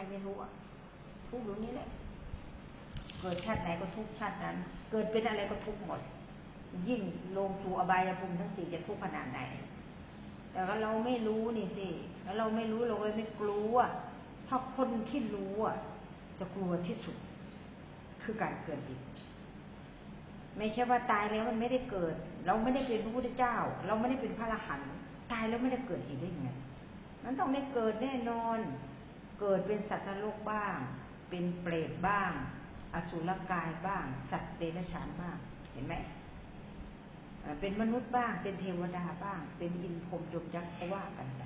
รไม่รู้อะทุกอยู่นี่แหละ เกิดชาติไหนก็ทุกชาตินั้น เกิดเป็นอะไรก็ทุกหมด ยิ่งลงสู่อบายภูมิทั้งสี่จะทุกขนาดไหน แต่ว่าเราไม่รู้นี่สิ แล้วเราไม่รู้เราเลยไม่กลัว ถ้าคนที่รู้อะ จะกลัวที่สุด คือการเกิดอีกไม่ใช่ว่าตายแล้วมันไม่ได้เกิด เราไม่ได้เป็นพระพุทธเจ้า เราไม่ได้เป็นพระอรหันต์ตายแล้วไม่ได้เกิดอีกได้ยังไงมันต้องได้เกิดแน่นอน เกิดเป็นสัตว์โลกบ้าง เป็นเปรตบ้าง อสุรกายบ้าง สัตว์เดรัจฉานบ้าง เห็นไหมเป็นมนุษย์บ้าง เป็นเทวดาบ้าง เป็นอินพรมยมยักษ์ว่ากันไป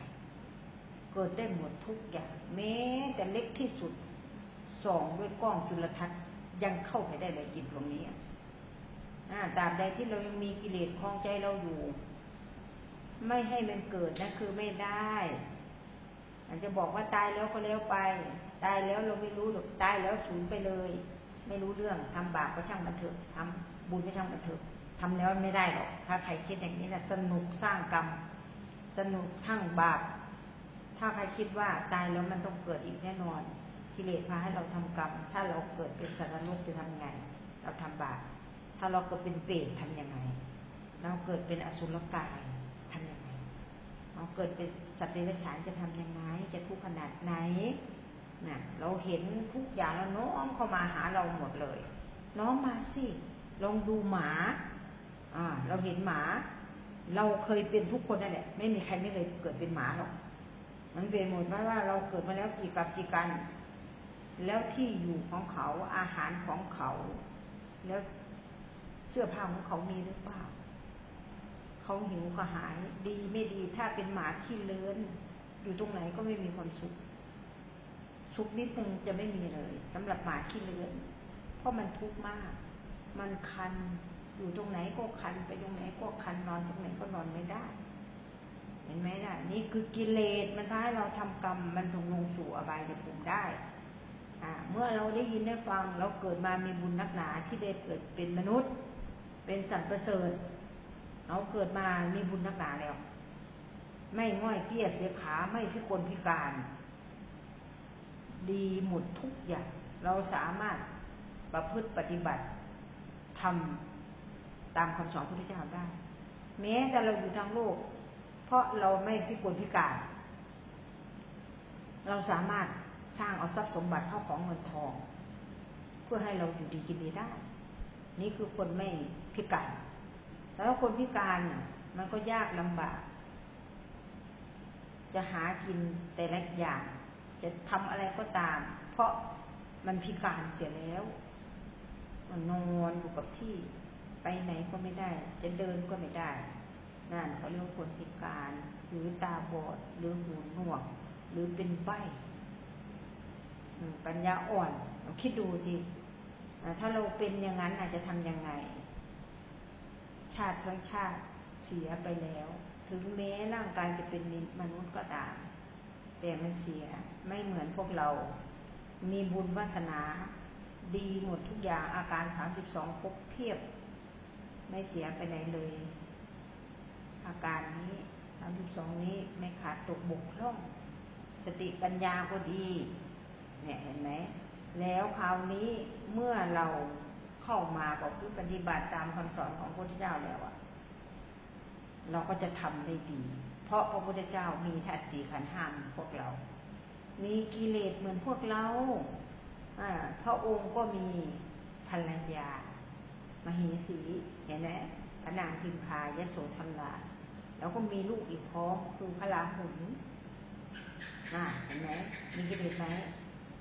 เกิดได้หมดทุกอย่างแม้แต่เล็กที่สุดส่องด้วยกล้องจุลทรรศน์ยังเข้าไปได้เลยจิตตรงนี้ตราบใดที่เรายังมีกิเลสคลองใจเราอยู่ ไม่ให้มันเกิดนะคือไม่ได้ อาจจะบอกว่าตายแล้วก็แล้วไป ตายแล้วเราไม่รู้หรอกตายแล้วสูญไปเลย ไม่รู้เรื่องทำบาปก็ช่างมันเถอะทำบุญก็ช่างมันเถอะทำแล้วไม่ได้หรอก ถ้าใครคิดอย่างนี้นะสนุกสร้างกรรม สนุกทั้งบาป ถ้าใครคิดว่าตายแล้วมันต้องเกิดอีกแน่นอน กิเลสพาให้เราทำกรรม ถ้าเราเกิดเป็นสัตว์นรกจะทำไง เราทำบาป ถ้าเราเกิดเป็นเปรตทำยังไง เราเกิดเป็นอสุรกาย เราเกิดเป็นสัตว์เดรัจฉานจะทำยังไงจะทุกข์ขนาดไหนนะเราเห็นทุกอย่างแล้วน้อมเข้ามาหาเราหมดเลย น้อมมาสิลองดูหมา อ่า เราเห็นหมา เราเคยเป็นทุกคนนั่นแหละไม่มีใครไม่เคยเกิดเป็นหมาหรอกมันเป็นหมดเพราะว่าเราเกิดมาแล้วกี่กับกี่กัน แล้วที่อยู่ของเขาอาหารของเขา แล้วเสื้อผ้าของเขามีหรือเปล่า เขาหิวก็หาย ดีไม่ดีถ้าเป็นหมาที่เลื้อน อยู่ตรงไหนก็ไม่มีความสุขสุขนิดนึงจะไม่มีเลยสำหรับหมาที่เลื้อน เพราะมันทุกข์มาก มันคันอยู่ตรงไหนก็คันไปตรงไหนก็คันนอนตรงไหนก็นอนไม่ได้ เห็นไหมล่ะ นี่คือกิเลสมันทำให้เราทำกรรมมันถึงลงสู่อบายภูมิได้อ่าเมื่อเราได้ยินได้ฟังเราเกิดมามีบุญนักหนาที่ได้เกิดเป็นมนุษย์ เป็นสัตว์ประเสริฐ เราเกิดมามีบุญนักหนาแล้ว ไม่ง่อยเกี้ยเสียขาไม่พิกลพิการ ดีหมดทุกอย่าง เราสามารถประพฤติปฏิบัติทำตามคำสอนพระพุทธเจ้าได้ แม้แต่เราอยู่ทางโลก เพราะเราไม่พิกลพิการ เราสามารถสร้างเอาทรัพย์สมบัติเข้าของเงินทอง เพื่อให้เราอยู่ดีกินดีได้ นี่คือคนไม่พิการ แต่ว่าคนพิการมันก็ยากลำบาก จะหากินแต่ละอย่าง จะทำอะไรก็ตาม เพราะมันพิการเสียแล้ว มันนอนอยู่กับที่ไปไหนก็ไม่ได้ จะเดินก็ไม่ได้ นั่นเขาเรียกคนพิการ หรือตาบอด หรือหูหนวก หรือเป็นใบปัญญาอ่อนเราคิดดูสิถ้าเราเป็นอย่างนั้นอาจจะทำยังไง ชาติทั้งชาติเสียไปแล้ว ถึงแม้ร่างกายจะเป็นมนุษย์ก็ตาม แต่มันเสียไม่เหมือนพวกเรา มีบุญวาสนา ดีหมดทุกอย่างอาการสามสิบสองครบเพียบ ไม่เสียไปไหนเลย อาการนี้สามสิบสองนี้ไม่ขาดตกบกพร่อง สติปัญญาก็ดี เนี่ยเห็นไหมแล้วคราวนี้เมื่อเรา เข้ามาบอกคือปฏิบัติตามคำสอนของพระพุทธเจ้าแล้วอะเราก็จะทำได้ดี เพราะพระพุทธเจ้ามีธาตุสีขันห้ามพวกเรา มีกิเลสเหมือนพวกเราอพระองค์ก็มีภรรยา มหิสีเห็นไหมพระนางพิมพายโสธราแล้วก็มีลูกอีกพร้อมคือพระราหุลเห็นไหมมีกิเลสไหม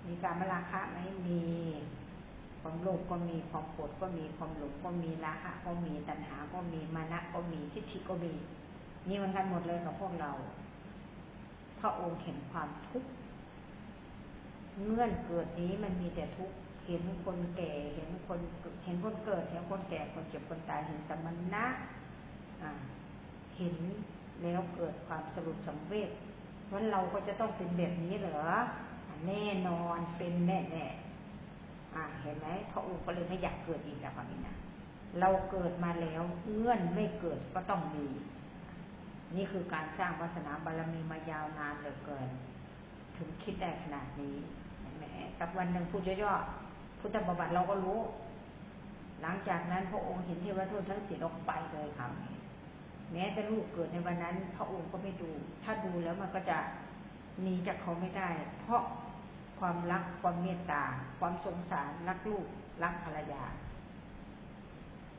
มีการมราคะไหมมี ความโลภก็มีความโกรธก็มีความหลงก็มีราคะก็มีตัณหาก็มีมานะก็มีทิฏฐิก็มี นี่มันกันหมดเลยกับพวกเราพระองค์เห็นความทุกข์เงื่อนเกิดนี้มันมีแต่ทุกข์เห็นคนแก่เห็นคนเห็นคนเกิดเห็นคนแก่คนเจ็บคนตายเห็นสมณะเห็นแล้วเกิดความสรุปสังเวชว่าเราก็จะต้องเป็นแบบนี้เหรอแน่นอนเป็นแน่แน่ อ่า เห็นไหมพระองค์ก็เลยไม่อยากเกิดอีกแล้วแบบนี้นะเราเกิดมาแล้วเงื่อนไม่เกิดก็ต้องมี นี่คือการสร้างวาสนาบารมีมายาวนานเหลือเกิน ถึงคิดได้ขนาดนี้เห็นไหมสักวันหนึ่งพูดย่อๆพุทธบัติเราก็รู้ หลังจากนั้นพระองค์เห็นเทวทูตทั้งสี่ลกไปเลยครับแม้แต่ลูกเกิดในวันนั้น พระองค์ก็ไม่ดู ถ้าดูแล้วมันก็จะหนีจากเขาไม่ได้ เพราะ ความรัก ความเมตตา ความสงสาร รักลูก รักภรรยา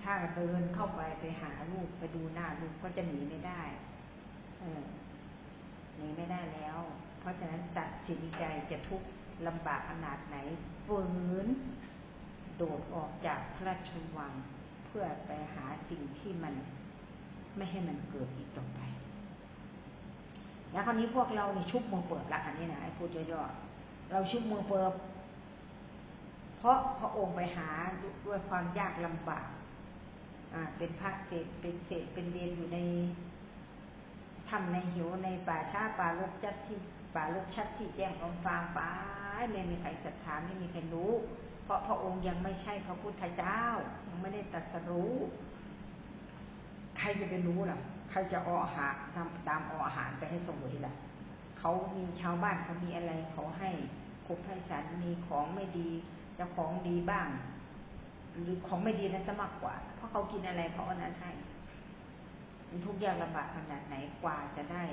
ถ้าเดินเข้าไปไปหาลูกไปดูหน้าลูกก็จะหนีไม่ได้ เออหนีไม่ได้แล้ว เพราะฉะนั้นตัดสินใจจะทุกข์ลำบากขนาดไหนฝืนโดดออกจากพระราชวัง เพื่อไปหาสิ่งที่มันไม่ให้มันเกิดอีกต่อไป แล้วคราวนี้พวกเราเนี่ชุบมือเปิดละอันนี้นะไอ้พูดย่อๆ เราชุบมือเปิดเพราะพระองค์ไปหาด้วยความยากลำบากอ่าเป็นพระเศษเป็นเศษเป็นเรียนอยู่ในทำในหิวในป่าช้าป่าลกจัดที่ป่าลกชัดที่แจ้งของฟางป่าไม่มีใครศรัทธาไม่มีใครรู้ เพราะพระองค์ยังไม่ใช่พระพุทธเจ้า ยังไม่ได้ตรัสรู้ ใครจะไปรู้ล่ะ ใครจะอาอาหารทำตามอาอาหารไปให้สมวยล่ะ เขามีชาวบ้านเขามีอะไรเขาให้คบให้ฉันมีของไม่ดีจะของดีบ้าง หรือของไม่ดีนั้นซะมากกว่า เพราะเขากินอะไรเขาเอานั้นให้มันทุกอย่างลำบากขนาดไหนกว่าจะได้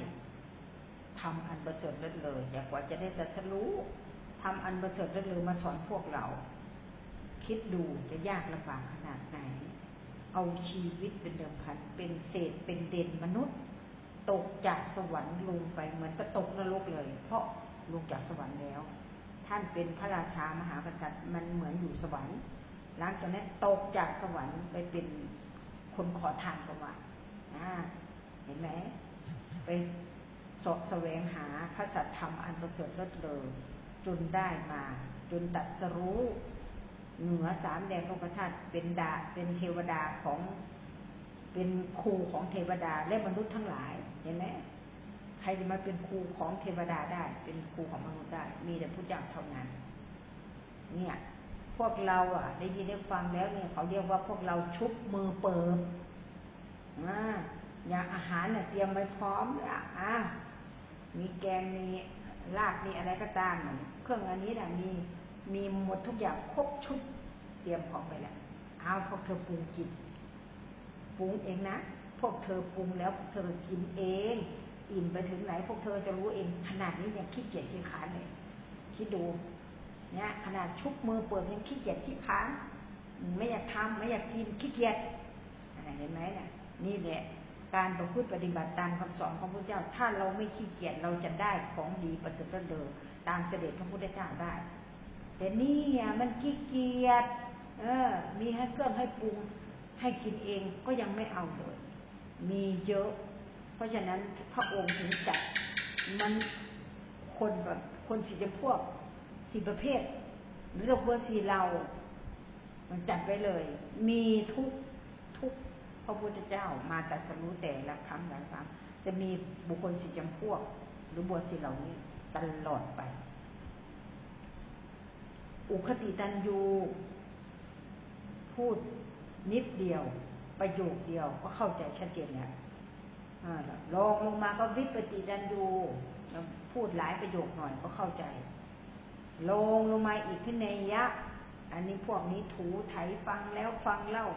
ทำอันประเสริฐเลิศเลยอยากว่าจะได้แต่สรู้ทำอันประเสริฐเลิศเลยมาสอนพวกเรา คิดดูจะยากลำบากขนาดไหน เอาชีวิตเป็นเดิมพันเป็นเศษเป็นเด่นมนุษย์ ตกจากสวรรค์ลงไปเหมือนกระตกนรกเลย เพราะลงจากสวรรค์แล้ว ท่านเป็นพระราชามหากษัตริย์มันเหมือนอยู่สวรรค์ หลังจากนั้นตกจากสวรรค์ไปเป็นคนขอทานประวัติเห็นไหมไปสอบแสวงหาพระสัทธรรมอันประเสริฐเลิศเลอจนได้มา จนตัดสรู้ เหนือสามแดนโลกธาตุเป็นดาเป็นเทวดาของ เป็นครูของเทวดาและมนุษย์ทั้งหลาย เห็นไหมใครจะมาเป็นครูของเทวดาได้ เป็นครูของมนุษย์ได้ มีแต่ผู้เจ้าเท่านั้น เนี่ย พวกเราอะ ได้ยินได้ฟังแล้วเนี่ยเขาเรียกว่าพวกเราชุบมือเปิดอ่าอย่างอาหารเนี่ยเตรียมไว้พร้อมละอะมีแกงมีลาบมีอะไรก็ตามเครื่องอันนี้นะมีมีหมดทุกอย่างครบชุดเตรียมพร้อมไปแล้วเอาพวกเธอปรุงกิน ปรุงเองนะ พวกเธอปรุงแล้วพวกเธอกินเองอิ่มไปถึงไหน พวกเธอจะรู้เองขนาดนี้ยังขี้เกียจขี้ขานเลยคิดดู เนี่ยขนาดชุบมือเปิดยังขี้เกียจขี้ขานไม่อยากทำไม่อยากกินขี้เกียจอะไรเห็นไหมเนี่ยนี่แหละการประพฤติปฏิบัติตามคำสอนของพระพุทธเจ้า ถ้าเราไม่ขี้เกียจเราจะได้ของดีประเสริฐเดิมตามเสด็จพระพุทธเจ้าได้ แต่นี่มันขี้เกียจเออ มีให้เครื่องให้ปรุง ให้กินเองก็ยังไม่เอาเลย มีเยอะ เพราะฉะนั้นพระองค์ถึงจัดมันคนแบบคนสี่จำพวกสี่ประเภท หรือเราพวกสี่เรา มันจัดไปเลย มีทุกทุกพระพุทธเจ้ามาตัสรู้แต่ละครั้งละครั้งจะมีบุคคลสี่จำพวก หรือบัวสีเหล่านี้ตลอดไป อุคติตันยูพูด นิดเดียว ประโยคเดียวก็เข้าใจชัดเจนแล้วลองลงมาก็วิปติตันยูพูดหลายประโยคหน่อยก็เข้าใจ ลงลงมาอีกขึ้นในยะ อันนี้พวกนี้ถูไถฟังแล้วฟังเล่า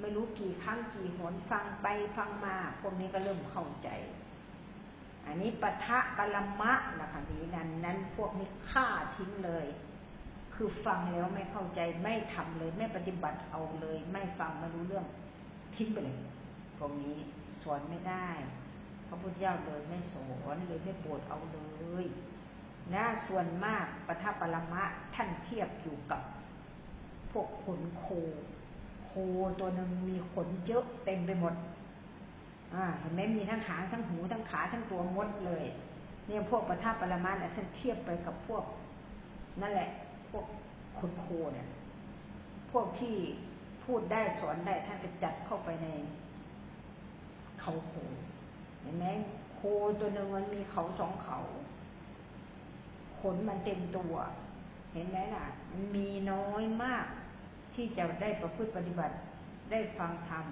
ไม่รู้กี่ครั้งกี่หนฟังไปฟังมาพวกนี้ก็เริ่มเข้าใจ อันนี้ปะทะกลมะนะคะนี้นั้นนั้นพวกนี้ฆ่าทิ้งเลย คือฟังแล้วไม่เข้าใจไม่ทำเลย ไม่ปฏิบัติเอาเลย ไม่ฟังไม่รู้เรื่องทิ้งไปเลยพวกนี้สอนไม่ได้พระพุทธเจ้าเลยไม่สอนเลยไม่ปวดเอาเลยนะส่วนมากปะทะปรมะท่านเทียบอยู่กับ พวกขนโค โคตัวหนึ่งมีขนเยอะเต็มไปหมดอ่าเห็นไหมมีทั้งหางทั้งหูทั้งขาทั้งตัวมดเลย เนี่ยพวกประทับปรมาเนี่ยท่านเทียบไปกับพวก นั่นแหละ พวกขนโคเนี่ย พวกที่พูดได้สอนได้ท่านจะจัดเข้าไปในเขาโคเห็นไหมโคตัวหนึ่งมันมีเขาสองเขา ขนมันเต็มตัว เห็นไหมล่ะ มันมีน้อยมาก ที่จะได้ประพฤติปฏิบัติ ได้ฟังธรรม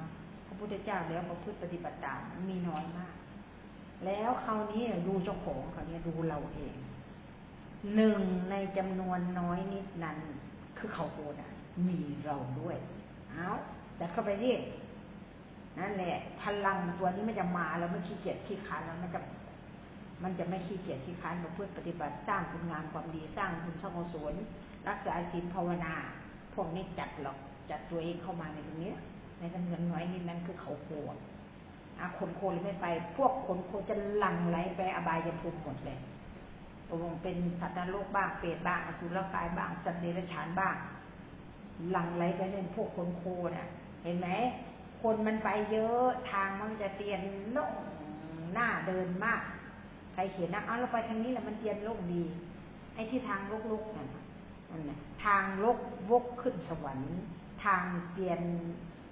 พระพุทธเจ้าแล้วประพฤติปฏิบัติตามมีน้อยมาก แล้วคราวนี้ดูเจ้าของคราวนี้ดูเราเอง หนึ่งในจำนวนน้อยนิดนั้น คือเขาโหดมีเราด้วย เอาแต่เข้าไปดินั่นแหละพลังตัวนี้มันจะมาแล้วมันขี้เกียจขี้ขานแล้วมันจะ มันจะไม่ขี้เกียจขี้ขานมาเพื่อปฏิบัติสร้างคุณงามความดีสร้างคุณสงฆ์นรักษาศีลภาวนา พวกนี้จัดหรอกจัดตัวเองเข้ามาในตรงนี้ในจำนวนน้อยนิดนั้นคือเขาโหดอาคนโคเลยไม่ไป พวกคนโคจะหลั่งไหลไปอบายภูมิหมดเลย ตกลงเป็นสัตว์นรกบ้างเปรตบ้างอสุรกายบ้างสัตว์เดรัจฉานบ้าง หลังไหลไปเป็นพวกคนโคน่ะ เห็นไหมคนมันไปเยอะทางมันจะเตียนล่งหน้าเดินมากใครเขียนนะเอาเราไปทางนี้แหละมันเตียนล่งดี ไอ้ที่ทางลกๆนั่นนั่นแหละทางลกวกขึ้นสวรรค์ ทางเตียน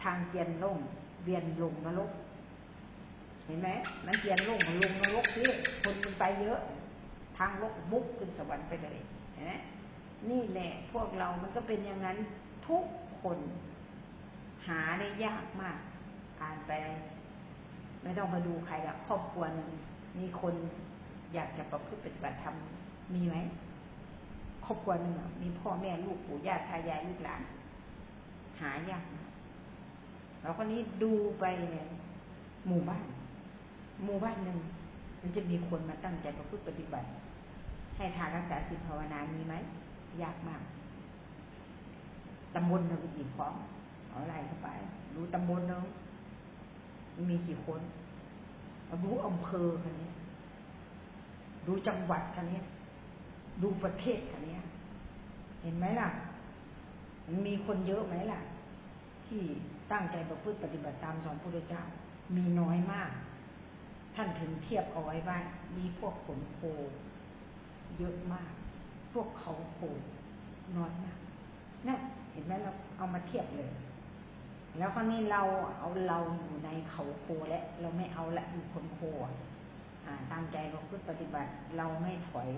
ทางเตียนล่งเวียนลงนรกเห็นไหมมันเตียนล่งลงนรกที่คนมันไปเยอะ ทางโลกบุกขึ้นสวรรค์ไปเลยนะนี่แหละพวกเรามันก็เป็นอย่างนั้นทุกคนหาได้ยากมาก อ่านไป ไม่ต้องมาดูใครละครอบครัวนึงมีคนอยากจะประพฤติปฏิบัติธรรมมีไหมครอบครัวหนึ่งมีพ่อแม่ลูกปู่ย่าตายายลูกหลาน หายากเราคนนี้ดูไปเนี่ยหมู่บ้าน หมู่บ้านหนึ่งมันจะมีคนมาตั้งใจประพฤติปฏิบัติ ให้ทานรักษาศีลภาวนามีไหมยากมากตำบลหนึ่งกี่พร้อมเอาอะไรเข้าไป รู้ตำบลหนึ่งมีกี่คนรู้อำเภอคันนี้ดูจังหวัดคันนี้ดูประเทศคันนี้เห็นไหมล่ะมันมีคนเยอะไหมล่ะ ที่ตั้งใจประพฤติปฏิบัติตามสอนพระพุทธเจ้า มีน้อยมาก ท่านถึงเทียบเอาไว้ว่ามีพวกขนโค เยอะมาก พวกเขาโคน้อยมากนั่นเห็นไหมเราเอามาเทียบเลย แล้วคราวนี้เราเอาเราอยู่ในเขาโคและ เราไม่เอาละอยู่คนโคอ่าตั้งใจเราพึ่ปฏิบัติ เราไม่ถอย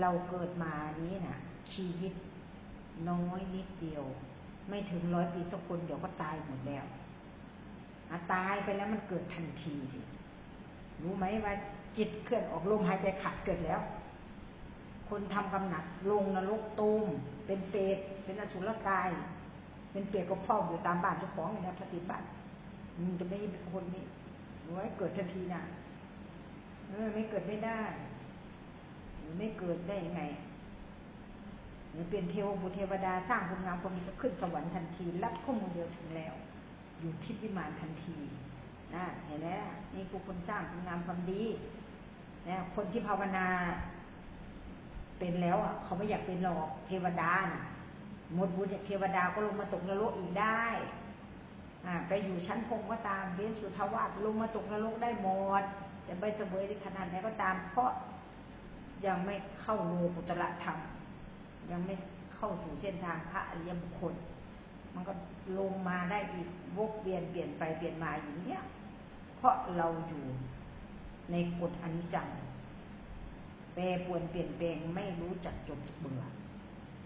เราเกิดมานี้นะ่ะ ชีวิตน้อยนิดเดียว ไม่ถึงร้อยปีสักคนเดี๋ยวก็ตายหมดแล้วตายไปแล้วมันเกิดทันทีรู้ไหมว่าจิตเคลื่อนออกลมหายใจขาดเกิดแล้ว คนทำกำหนักลงนรกตูมเป็นเปรตเป็นอสุรกาย เป็นเปรตก็เฝ้าอยู่ตามบ้านเจ้าของอย่างนี้ปฏิบัติมันจะไม่เป็นคนนี้หรือว่าเกิดทันทีนะเออไม่เกิดไม่ได้หรือไม่เกิดได้ยังไงหรือเป็นเทวบุตรเทวดาสร้างคุณงามความดีก็ขึ้นสวรรค์ทันทีรับข้อมูลเดียวถึงแล้ว อยู่ทิพย์วิมานทันทีนะเห็นไหมนี่คือคนสร้างคุณงามความดีนะคนที่ภาวนา เป็นแล้วอะเขาไม่อยากเป็นหรอกเทวดานะหมดบุญจากเทวดาก็ลงมาตกนรกอีกได้อ่าไปอยู่ชั้นพงก็ตามเบสุทวาสลงมาตกนรกได้หมดจะไปเสวยในขนาดไหนก็ตาม เพราะยังไม่เข้าโลกุตระธรรม ยังไม่เข้าสู่เส้นทางพระอริยบุคคล มันก็ลงมาได้อีกวกเวียนเปลี่ยนไปเปลี่ยนมาอย่างเนี้ยเพราะเราอยู่ในกฎอนิจจัง แปรปวนเปลี่ยนแปลงไม่รู้จักจบเบื่อ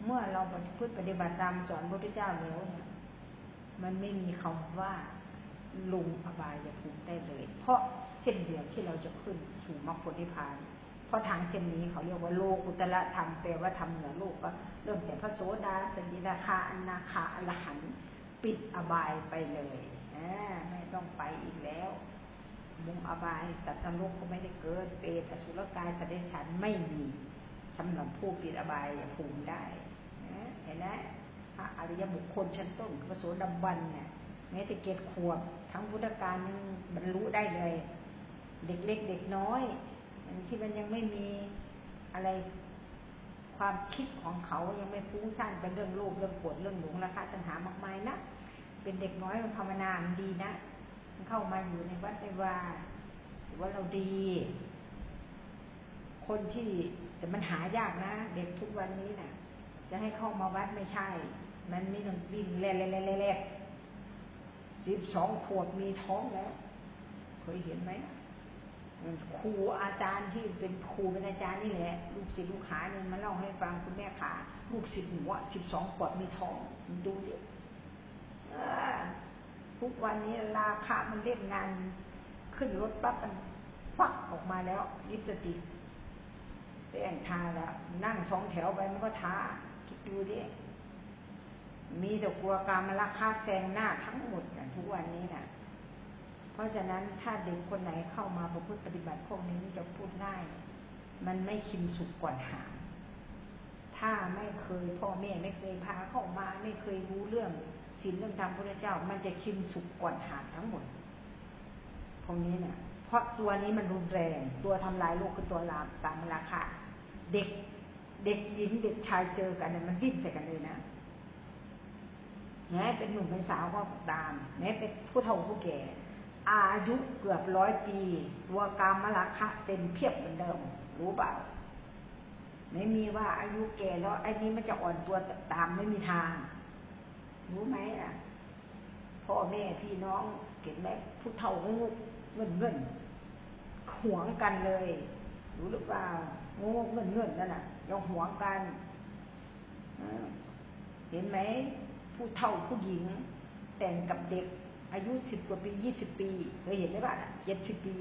เมื่อเราปฏิพฤติปฏิบัติตามสอนพระพุทธเจ้าแล้วเนี่ยมันไม่มีคำว่าลงอบายภูมิได้เลย เพราะเส้นเดียวที่เราจะขึ้นสู่มรรคผลนิพพาน เพราะทางเส้นนี้เขาเรียกว่าโลกุตละธรรมแปลว่าทำเหนือโลกก็เริ่มแต่พระโสดาสกิราคาอนาคาอรหันปิดอบายไปเลยไม่ต้องไปอีกแล้ว มุงอบายสัตว์นรกก็ไม่ได้เกิด เปรตอสุรกายสัตว์เดรัจฉานไม่มีสำหรับผู้ปิดอบายภูมิได้เห็นไหมพระอริยบุคคลชั้นต้นพระโสดาบันเนี่ยแม้แต่เกตขวบทั้งพุทธการบรรลุได้เลย เด็กเล็กเด็กน้อยที่มันยังไม่มีอะไรความคิดของเขายังไม่ฟุ้งซ่านเป็นเรื่องโลภเรื่องปวดเรื่องหลงราคาตัณหามากมายนะเป็นเด็กน้อยมันภาวนานดีนะ เข้ามาอยู่ในวัดในว่ารือว่าเราดี คนที่แต่มันหายากนะ เด็กทุกวันนี้นะ่ะ จะให้เข้ามาวัดไม่ใช่ มันไม่ต้องวิ่งเล่นเล่นเล่นสิบสองขวบมีท้องแล้ว เคยเห็นไหมครูอาจารย์ที่เป็นครูเป็นอาจารย์นี่แหละ ลูกศิษย์ลูกหาเนี่ยมาเล่าให้ฟังคุณแม่ขาลูกศิษย์หัวสิบสองขวบมีท้องดูดิ ทุกวันนี้ราคามันเล่นงาน ขึ้นรถปั๊บมันฟักออกมาแล้วลิสติกแป้งทาแล้ว นั่งสองแถวไปมันก็ทาคิดดูดิมีแต่กลัวการมาราคาแซงหน้าทั้งหมดทุกวันนี้นะ่ะเพราะฉะนั้นถ้าเด็กคนไหนเข้ามาประพฤติปฏิบัติพวกนี้จะพูดง่าย มันไม่ชิมสุกก่อนหาถ้าไม่เคยพ่อแม่ไม่เคยพาเข้ามา ไม่เคยรู้เรื่อง ศีลเรื่องธรรมพระเจ้า มันจะชิมสุกก่อนหาทั้งหมดพวกนี้เนะี่ยเพราะตัวนี้มันรุนแรง ตัวทำลายโลกคือตัวลามตามราคาเด็กเด็กหญิงเด็กชายเจอกันเนี่ยมันวิ่งใส่กันเลยนะแม้เป็นหนุ่มเป็นสาวก็ตามแม้เป็นผู้เฒ่าผู้แก่ อายุเกือบร้อยปีตัวกรรมราคะเต็มเพียบเหมือนเดิม รู้เปล่าไม่มีว่าอายุแก่แล้วไอ้นี้มันจะอ่อนตัวตามไม่มีทาง รู้ไหมอะพ่อแม่พี่น้องเก็บไหมผู้เฒ่างูเงินเงินหวงกันเลย รู้หรือเปล่างูเงินเงินนั่นน่ะยังหวงกันเห็นไหมผู้เฒ่าผู้หญิง แต่งกับเด็ก อายุสิบกว่าปียี่สิบปีเคยเห็นไหมบ้าเจ็ดสิบปี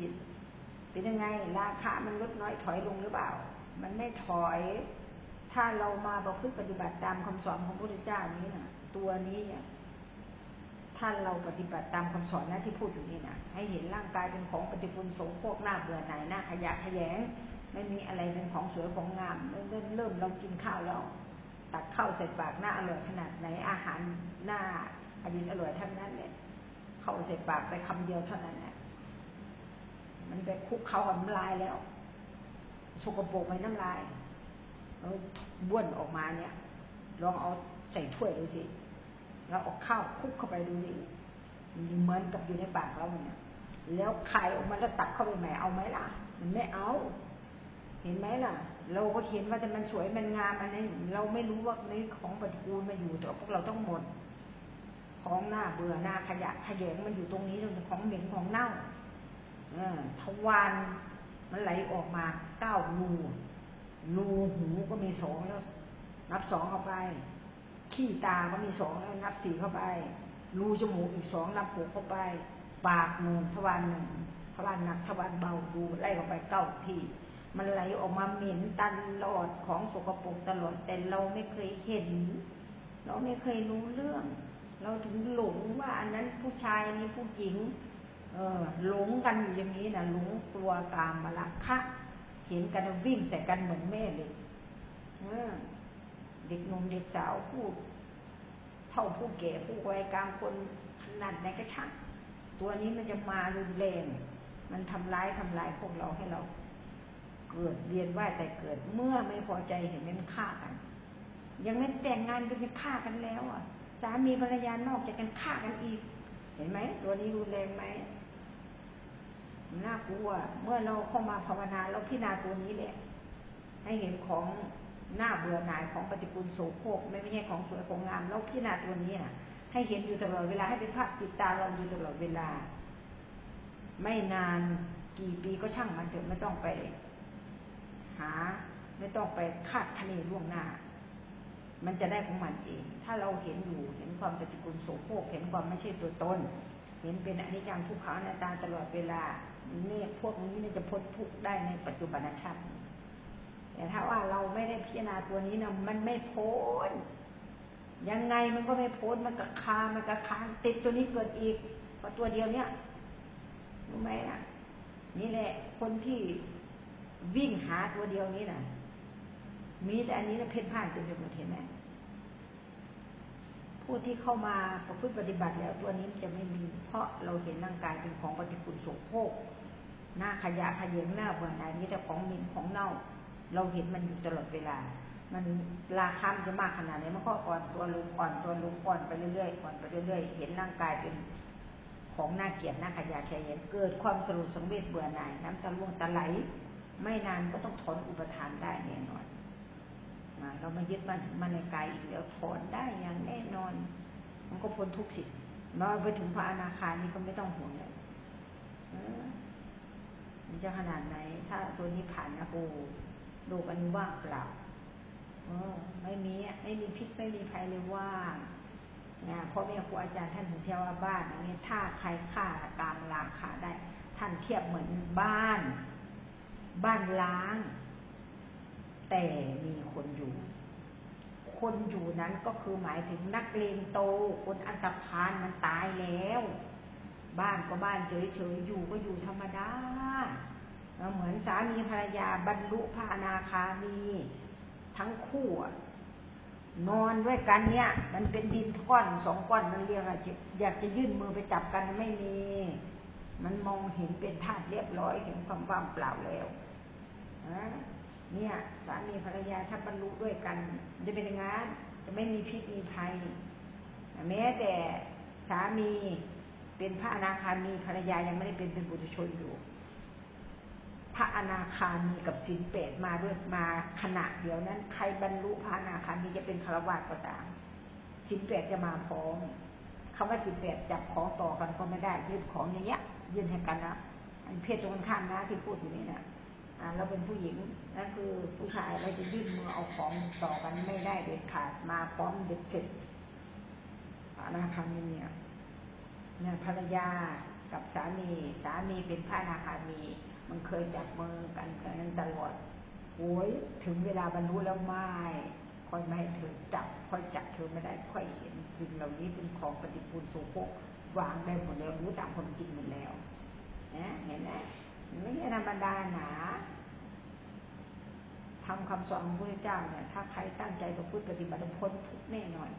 เป็นยังไง ราคามันลดน้อยถอยลงหรือเปล่า มันไม่ถอย ถ้าเรามาประพฤติปฏิบัติตามคำสอนของพระพุทธเจ้านี้นะ ตัวนี้เนี่ยถ้าเราปฏิบัติตามคำสอนนะที่พูดอยู่นี่นะให้เห็นร่างกายเป็นของปฏิกูลโสโครกหน้าเบื่อหน่ายหน้าขยะขยง ไม่มีอะไรเป็นของสวยของงามเริ่มเริ่มเรากินข้าวแล้วตักข้าวเสร็จปากหน้าอร่อยขนาดไหนอาหารหน้าอดินอร่อยทั้งนั้นเนี่ยเข้าเสร็จปากไปคำเดียวเท่านั้นแหละมันไปคุกเข้ากับน้ำลายแล้วสกปรกไปน้ำลายแล้วบ้วนออกมาเนี่ย ลองเอาใส่ถ้วยดูสิ เราเอาข้าวคุกเข้าไปดูสิเหมือนกับอยู่ในปากเราเนี่ยแล้วไข่ออกมาแล้วตักเข้าไปใหม่เอาไหมล่ะ มันไม่เอา เห็นไหมล่ะ เราก็เห็นว่าแต่มันสวยมันงามอันนี้เราไม่รู้ว่าในของปฏิกูลมาอยู่แต่พวกเราต้องหมด ของหน้าเบื่อหน้าขยะขยงมันอยู่ตรงนี้ตรงของเหม็นของเน่าออทวารมันไหลออกมาเก้ารูรูหูก็มีสองแล้ว นับสองเข้าไป ขี้ตาก็มีสองนับสี่เข้าไป รูจมูกอีกสองนับหกเข้าไป ปากหนึ่งทวารหนึ่งทวารหนักทวารเบาดูไล่เข้าไปเก้าที่ มันไหลออกมาเหม็นตันหลอดของสกปรกตลอดแต่เราไม่เคยเห็น เราไม่เคยรู้เรื่อง เราถึงหลงว่าอันนั้นผู้ชายนี้ผู้หญิง เออหลงกันอยู่อย่างนี้นะหลงกลัวกามมาละคะเห็นกันวิ่งใส่กันเหมือนแม่เลยเออ เด็กหนุ่มเด็กสาวผู้เท่าผู้แก่ผู้วัยกลางคนขนาดไหนก็ช่างตัวนี้มันจะมารุนแรงมันทำร้ายทำลายพวกเราให้เรา เกิดเรียนว่าแต่เกิดเมื่อไม่พอใจเห็นมันฆ่ากัน ยังไม่แต่งงานก็จะฆ่ากันแล้วอะ สามีภรรยานอกจากกันฆ่ากันอีก เห็นไหมตัวนี้รุนแรงไหมน่ากลัว เมื่อเราเข้ามาภาวนาเราพิจารณาตัวนี้แหละ ให้เห็นของ หน้าเบื่อหน่ายของปฏิกูลโสโครกไม่ไม่ใช่ของสวยของงามแล้วพิจารณาตัวนี้นะให้เห็นอยู่ตลอดเวลาให้เป็นภาพติดตาเราอยู่ตลอดเวลา ไม่นานกี่ปีก็ช่างมันเถอะไม่ต้องไป หา ไม่ต้องไปคาดคะเนล่วงหน้า มันจะได้ของมันเอง ถ้าเราเห็นอยู่เห็นความปฏิกูลโสโครกเห็นความไม่ใช่ตัวตนเห็นเป็นอนิจจังทุกขังนาตาตลอดเวลาเนี่ยพวกนี้จะพ้นทุกข์ได้ในปัจจุบันชาติ แต่ถ้าว่าเราไม่ได้พิจารณาตัวนี้นะมันไม่พ้นยังไงมันก็ไม่พ้นมันก็คามันก็ค้างติดตัวนี้เกิดอีกเพราะตัวเดียวเนี้ยรู้ไหมอะ นี่แหละ คนที่วิ่งหาตัวเดียวนี้นะมีแต่อันนี้นะเพ่นพ่านเต็มไปหมดเห็นไหมผู้ที่เข้ามาประพฤติปฏิบัติแล้วตัวนี้จะไม่มี เพราะเราเห็นร่างกายเป็นของปฏิกูลโสโครกหน้าขยะขยงหน้าเบื่อหน่ายมีแต่ของมินของเน่า เราเห็นมันอยู่ตลอดเวลา มันราคามันจะมากขนาดไหนมันก็อ่อนตัวลงอ่อนตัวลงอ่อนไปเรื่อยๆอ่อนไปเรื่อยๆ เห็นร่างกายเป็นของน่าเกลียดน่าขยะแขยงเกิดความสรุปสังเวชเบื่อหน่าย น้ำตาล่วงตาไหล ไม่นานก็ต้องถอนอุปทานได้แน่นอนเรามายึดมันมันในกายอีกแล้วถอนได้อย่างแน่นอน มันก็พ้นทุกสิ่งมาไปถึงพระอนาคานี้ก็ไม่ต้องห่วงเลยมันจะขนาดไหน ถ้าตัวนี้ผ่านนะโอ้ ดูกันว่างเปล่าออไม่มีไม่มีพิษไม่มีภัยเลยว่างนะพ่อแม่ครูอาจารย์ท่านถึงเทียว่าบ้านอย่างนี้ถ้าใครฆ่ากามลาขาได้ ท่านเทียบเหมือนบ้าน บ้านล้าง แต่มีคนอยู่ คนอยู่นั้นก็คือหมายถึงนักเลงโต คนอันตรพานมันตายแล้ว บ้านก็บ้านเฉยๆอยู่ก็อยู่ธรรมดา เหมือนสามีภรรยาบรรลุพระอนาคามีทั้งคู่นอนด้วยกันเนี่ย มันเป็นดินก้อนสองก้อนมันเรียกอะไรอยากจะยื่นมือไปจับกันไม่มี มันมองเห็นเป็นธาตุเรียบร้อยเห็นความว่างเปล่าแล้วเนี่ยสามีภรรยาถ้าบรรลุด้วยกัน จะเป็นยังไงจะไม่มีพิษมีภัยแม้แต่สามีเป็นพระอนาคามีภรรยายังไม่ได้เป็นเป็นบุตรชนอยู่ พระอนาคามีกับสินเปตมาด้วยมาขณะเดียวนั้น ใครบรรลุพระอนาคามีจะเป็นคารวะก็ตามสินเปตจะมาพร้อมคำว่าสินเปตจับของต่อกันก็ไม่ได้ยื่นของอย่างเงี้ยยืนให้กันนะอันเพศตรงข้ามนะที่พูดอยู่นี่นะอ่าเราเป็นผู้หญิงนั่นคือผู้ชายเราจะยื่นมือเอาของต่อกันไม่ได้เด็ดขาดมาพร้อมเด็ดเสร็จอนาคามีเนี่ยเนี่ยภรรยา กับสามี สามีเป็นพระนาคามี มันเคยจับมือกันกันนั้นตลอดโอ้ยถึงเวลาบรรลุแล้วไม่ค่อยไม่ให้เธอจับค่อยจับเธอไม่ได้ค่อยเห็นสิ่งเหล่านี้เป็นของปฏิปูลโสโครกวางได้หมดแล้วรู้ตามความจริงหมดแล้วนะเห็นไหมไม่ใช่ธรรมดาหนาทำคำสอนของพระเจ้าเนี่ยถ้าใครตั้งใจประพฤติปฏิบัติพ้นทุกแน่นอน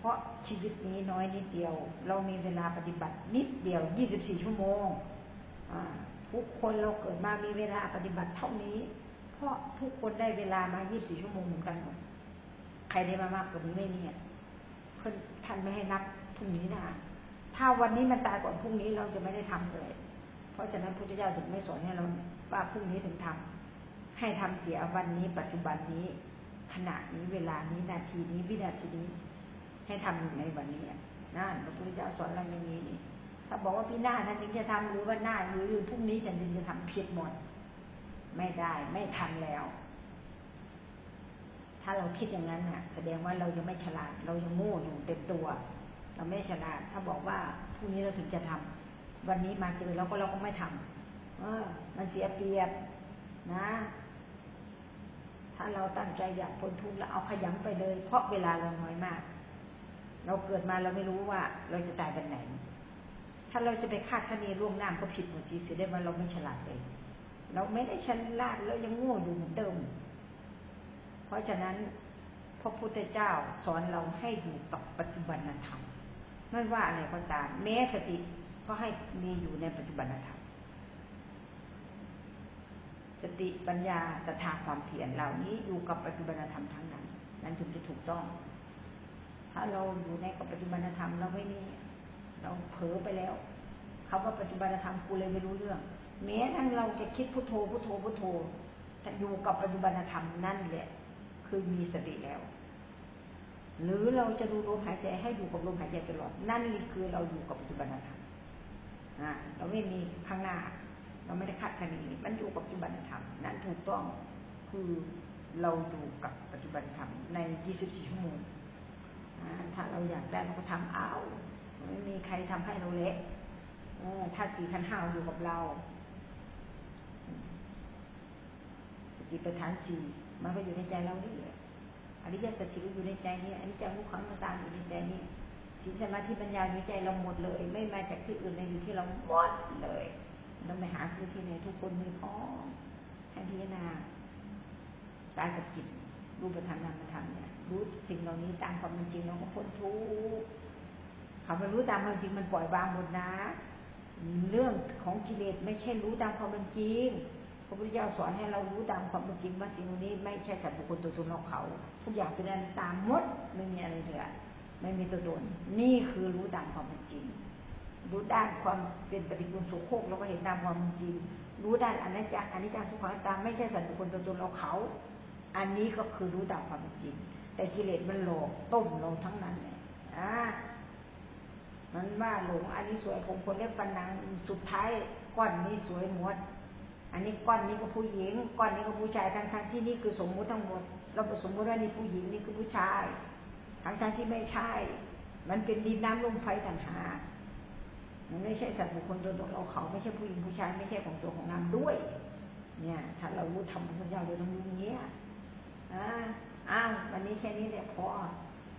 เพราะชีวิตนี้น้อยนิดเดียว เรามีเวลาปฏิบัตินิดเดียว 24 ชั่วโมงทุกคนเราเกิดมามีเวลาปฏิบัติเท่านี้ เพราะทุกคนได้เวลามา 24 ชั่วโมงเหมือนกันหมดใครได้มามากกว่านี้ไม่มีเพื่อนท่านไม่ให้นับพรุ่งนี้นะถ้าวันนี้มันตายก่อนพรุ่งนี้เราจะไม่ได้ทำเลย เพราะฉะนั้นพระพุทธเจ้าถึงไม่สอนให้เราว่าพรุ่งนี้ถึงทำให้ทำเสียวันนี้ปัจจุบันนี้ขณะนี้เวลานี้นาทีนี้วินาทีนี้ ให้ทำอยู่ในวันนี้นั่นพระพุทธเจ้าสอนเราอย่างนี้นี่ถ้าบอกว่าพี่หน้าท่านถึงจะทำหรือว่าหน้าหรือพรุ่งนี้ฉันถึงจะทำผิดหมด ไม่ได้ไม่ทันแล้ว ถ้าเราคิดอย่างนั้นน่ะ แสดงว่าเรายังไม่ฉลาด เรายังโง่อยู่เต็มตัว เราไม่ฉลาด ถ้าบอกว่าพรุ่งนี้เราถึงจะทำวันนี้มาเจอเราก็เราก็ไม่ทำเออ มันเสียเปรียบนะ ถ้าเราตั้งใจอยากพ้นทุกข์แล้วเอาขยันไปเลย เพราะเวลาเราน้อยมาก เราเกิดมาเราไม่รู้ว่าเราจะตายวันไหน ถ้าเราจะไปคาดคะเนล่วงหน้าก็ผิดหมดจีเสียได้ว่าเราไม่ฉลาดเลย เราไม่ได้ฉลาดแล้วยังโง่อยู่เหมือนเดิม เพราะฉะนั้นพระพุทธเจ้าสอนเราให้อยู่กับปัจจุบันธรรมไม่ว่าอะไรก็ตามแม้สติก็ให้มีอยู่ในปัจจุบันธรรมสติปัญญาศรัทธาความเพียรเหล่านี้อยู่กับปัจจุบันธรรมทั้งนั้น นั้นถึงจะถูกต้อง ถ้าเราอยู่ในกับปัจจุบันธรรมเราไม่มีเราเผลอไปแล้วคำว่าปัจจุบันธรรมกูเลยไม่รู้เรื่อง แม้ทั้งเราจะคิดพุทโธพุทโธพุทโธแต่อยู่กับปัจจุบันธรรมนั่นแหละ คือมีสติแล้ว หรือเราจะดูลมหายใจให้อยู่กับลมหายใจตลอด นั่นคือเราอยู่กับปัจจุบันธรรมเราไม่มีข้างหน้า เราไม่ได้คาดคะเนมันอยู่กับปัจจุบันธรรมนั่นถูกต้องคือเราอยู่กับปัจจุบันธรรมใน 24 ชั่วโมง ถ้าเราอยากได้เราก็ทำเอาไม่มีใครทำให้เราเละธาตุสี่ขันห้าอยู่กับเรา สติปัฏฐานสี่มันก็อยู่ในใจเรานี่อริยสัจสี่อยู่ในใจนี้อนิจจังทุกขังต่างอยู่ในใจนี้ศีลสมาธิปัญญาอยู่ในใจเราหมดเลย ไม่มาจากที่อื่นเลยอยู่ที่เราหมดเลยเราไม่หาซื้อที่ไหนทุกคนมีพร้อมให้พิจารณากายกับจิตรูปธรรมนามธรรมเนี่ย รู้สิ่งเหล่านี้ตามความเป็นจริงเราก็พ้นทุกข์เขาไม่รู้ตามความจริงมันปล่อยวางหมดนะ เรื่องของกิเลสไม่ใช่รู้ตามความเป็นจริงพระพุทธเจ้าสอนให้เรารู้ตามความเป็นจริงว่าสิ่งนี้ไม่ใช่สัตว์บุคคลตัวตนเราเขาทุกอย่างเป็นอนัตตามมดไม่มีอะไรเหลือไม่มีตัวตน นี่คือรู้ตามความเป็นจริง รู้ด้านความเป็นปฏิกูลสุขโคกเราก็เห็นตามความเป็นจริง รู้ด้านอนิจจ์อนิจจังทุกขังตามไม่ใช่สัตว์บุคคลตัวตนเราเขา อันนี้ก็คือรู้ตามความเป็นจริง แต่กิเลสมันหลอกต้มเราทั้งนั้นเลยอ่ามันว่าหลงอันนี้สวยผมคนเล็บปันนังสุดท้ายก้อนนี้สวยหมด อันนี้ก้อนนี้ก็ผู้หญิงก้อนนี้ก็ผู้ชายทั้งทั้งที่นี่คือสมมุติทั้งหมด เราสมมุติว่านี่ผู้หญิงนี่คือผู้ชาย ทั้งทั้งที่ไม่ใช่ มันเป็นดินน้ำลมไฟต่างหากมันไม่ใช่สัตว์บุคคลตัวตนเราเขาไม่ใช่ผู้หญิงผู้ชายไม่ใช่ของตัวของนามด้วย เนี่ย ถ้าเรารู้ธรรมพระเจ้าเราต้องรู้เงี้ยอ่า อ้าววันนี้แค่นี้แหละพอ